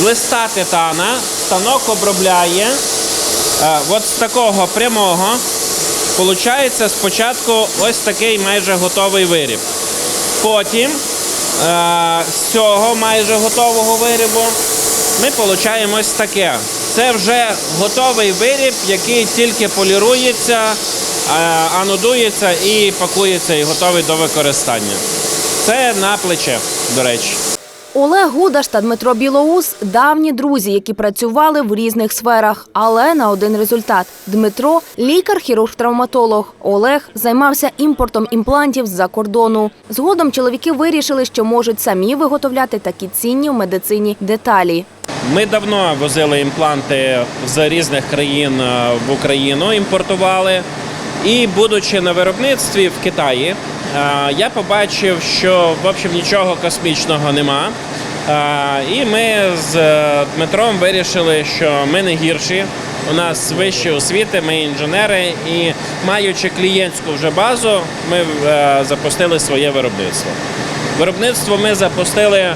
листа титана станок обробляє е, от з такого прямого. Получається спочатку ось такий майже готовий виріб. Потім е, з цього майже готового вирібу ми отримаємо ось таке. Це вже готовий виріб, який тільки полірується, е, анодується і пакується і готовий до використання. Це на плече, до речі. Олег Гудаш та Дмитро Білоус – давні друзі, які працювали в різних сферах, але на один результат. Дмитро – лікар-хірург-травматолог. Олег займався імпортом імплантів з-за кордону. Згодом чоловіки вирішили, що можуть самі виготовляти такі цінні в медицині деталі. Ми давно возили імпланти з різних країн е, в Україну, імпортували. І будучи на виробництві в Китаї, я побачив, що в общем нічого космічного нема. Е, І ми з е, Дмитром вирішили, що ми не гірші. У нас вищі освіти, ми інженери, і маючи клієнтську вже базу, ми е, запустили своє виробництво. Виробництво ми запустили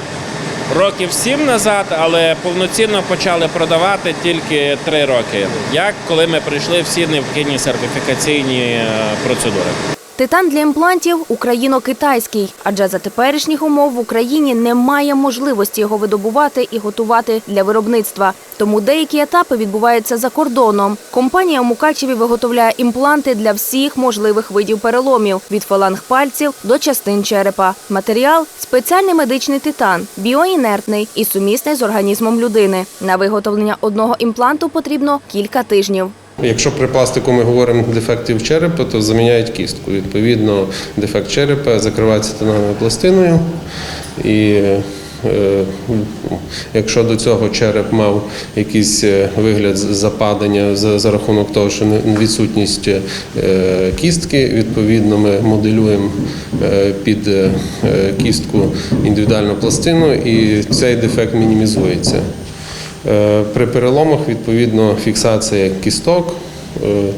років сім назад, але повноцінно почали продавати тільки три роки. Як коли ми пройшли всі необхідні сертифікаційні е, процедури. Титан для імплантів україно-китайський, адже за теперішніх умов в Україні немає можливості його видобувати і готувати для виробництва. Тому деякі етапи відбуваються за кордоном. Компанія у Мукачеві виготовляє імпланти для всіх можливих видів переломів від фаланг пальців до частин черепа. Матеріал спеціальний медичний титан, біоінертний і сумісний з організмом людини. На виготовлення одного імпланту потрібно кілька тижнів. Якщо при пластику ми говоримо дефектів черепа, то заміняють кістку. Відповідно, дефект черепа закривається титановою пластиною. І е, якщо до цього череп мав якийсь е, вигляд з- западання за, рахунок того, що відсутність е, кістки, відповідно ми моделюємо під кістку індивідуальну пластину, і цей дефект мінімізується. Е, При переломах відповідно фіксація кісток е,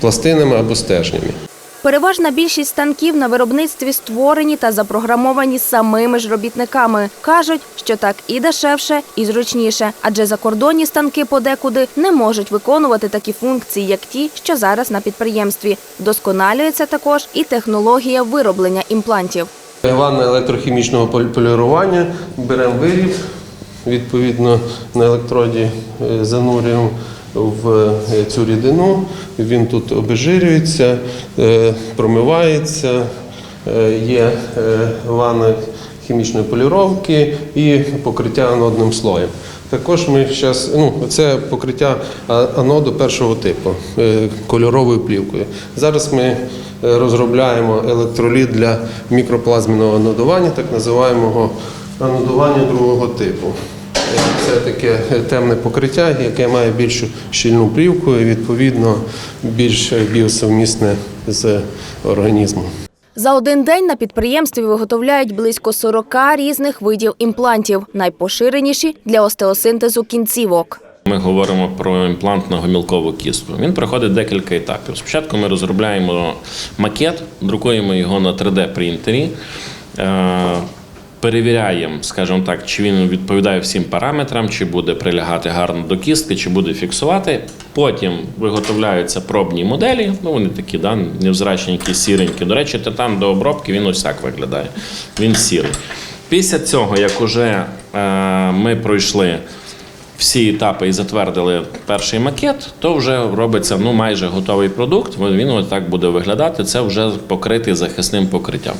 пластинами або стержнями. Переважна більшість станків на виробництві створені та запрограмовані самими ж робітниками. Кажуть, що так і дешевше, і зручніше, адже закордонні станки подекуди не можуть виконувати такі функції, як ті, що зараз на підприємстві. Вдосконалюється також і технологія вироблення імплантів. Ванна електрохімічного полірування беремо виріб, відповідно на електроді е, занурюємо в е, цю рідину. Він тут обезжирюється, е, промивається, є ванна хімічної поліровки і покриття анодним слоєм. Також ми зараз, ну, це покриття аноду першого типу кольоровою плівкою. Зараз ми розробляємо електроліт для мікроплазменного анодування, так називаємого анодування другого типу. Е, Це таке темне покриття, яке має більшу щільну плівку і відповідно більш біосовмісне з організмом. За один день на підприємстві виготовляють близько 40 різних видів імплантів, найпоширеніші для остеосинтезу кінцівок. Ми говоримо про імплантну гомілкову кістку. Він проходить декілька етапів. Спочатку ми розробляємо макет, друкуємо його на 3D-принтері. Перевіряємо, скажімо так, чи він відповідає всім параметрам, чи буде прилягати гарно до кістки, чи буде фіксувати. Потім виготовляються пробні моделі. Ну вони такі, да, невзрачні, якісь сіренькі. До речі, титан до обробки він так виглядає. Він сірий. Після цього, як уже е, ми пройшли всі етапи і затвердили перший макет, то вже робиться ну майже готовий продукт. Він ось так буде виглядати. Це вже покритий захисним покриттям.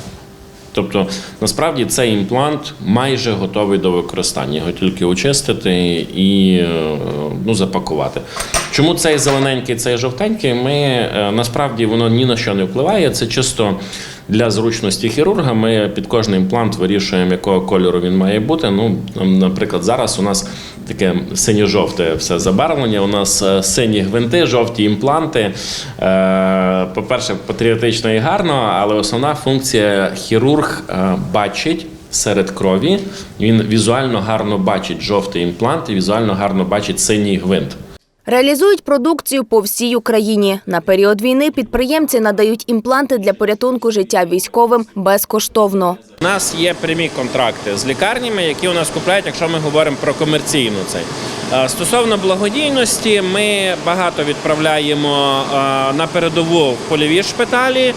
Тобто, насправді цей імплант майже готовий до використання. Його тільки очистити і е, ну, запакувати. Чому цей зелененький, цей жовтенький? Ми е, насправді воно ні на що не впливає. Це чисто для зручності хірурга. Ми під кожний імплант вирішуємо, якого кольору він має бути. Ну, наприклад, зараз у нас таке синьо-жовте все забарвлення. У нас е, сині гвинти, жовті імпланти. Е, По-перше, патріотично і гарно, але основна функція хірург е, бачить. Серед крові він візуально гарно бачить жовтий імплант і візуально гарно бачить синій гвинт. Реалізують продукцію по всій Україні. На період війни підприємці надають імпланти для порятунку життя військовим безкоштовно. У нас є прямі контракти з лікарнями, які у нас купляють, якщо ми говоримо про комерційну цей. Е, Стосовно благодійності, ми багато відправляємо е, на передову польові шпиталі.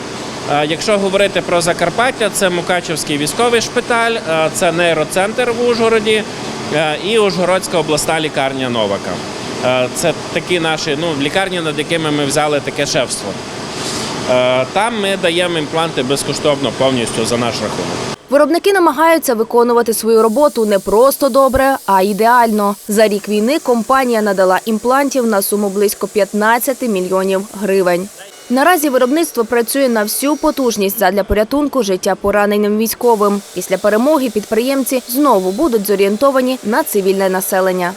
Е, Якщо говорити про Закарпаття, це Мукачевський військовий шпиталь, це нейроцентр в Ужгороді і Ужгородська обласна лікарня Новака. Е, Це такі наші ну, лікарні, над якими ми взяли таке шефство. Е, Там ми даємо імпланти безкоштовно повністю за наш рахунок. Виробники намагаються виконувати свою роботу не просто добре, а ідеально. За рік війни компанія надала імплантів на суму близько 15 мільйонів гривень. Наразі виробництво працює на всю потужність задля порятунку життя пораненим військовим. Після перемоги підприємці знову будуть зорієнтовані на цивільне населення.